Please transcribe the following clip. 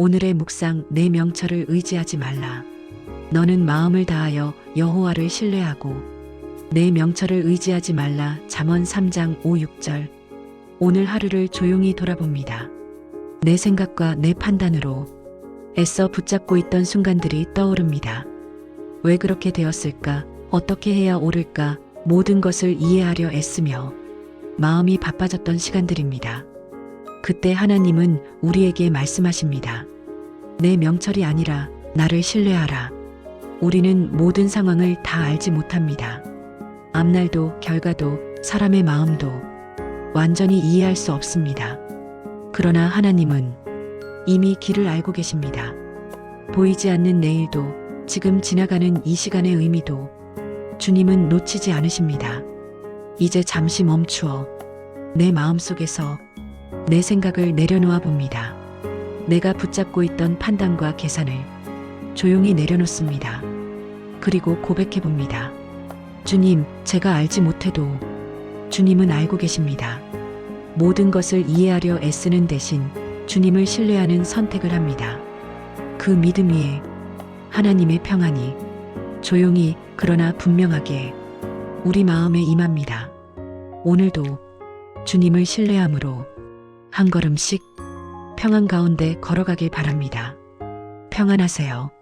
오늘의 묵상 내 명철을 의지하지 말라. 너는 마음을 다하여 여호와를 신뢰하고 내 명철을 의지하지 말라. 잠언 3장 5, 6절. 오늘 하루를 조용히 돌아봅니다. 내 생각과 내 판단으로 애써 붙잡고 있던 순간들이 떠오릅니다. 왜 그렇게 되었을까? 어떻게 해야 옳을까? 모든 것을 이해하려 애쓰며 마음이 바빠졌던 시간들입니다. 그때 하나님은 우리에게 말씀하십니다. 내 명철이 아니라 나를 신뢰하라. 우리는 모든 상황을 다 알지 못합니다. 앞날도 결과도 사람의 마음도 완전히 이해할 수 없습니다. 그러나 하나님은 이미 길을 알고 계십니다. 보이지 않는 내일도 지금 지나가는 이 시간의 의미도 주님은 놓치지 않으십니다. 이제 잠시 멈추어 내 마음 속에서 내 생각을 내려놓아 봅니다. 내가 붙잡고 있던 판단과 계산을 조용히 내려놓습니다. 그리고 고백해 봅니다. 주님, 제가 알지 못해도 주님은 알고 계십니다. 모든 것을 이해하려 애쓰는 대신 주님을 신뢰하는 선택을 합니다. 그 믿음 위에 하나님의 평안이 조용히 그러나 분명하게 우리 마음에 임합니다. 오늘도 주님을 신뢰함으로 한 걸음씩 평안 가운데 걸어가길 바랍니다. 평안하세요.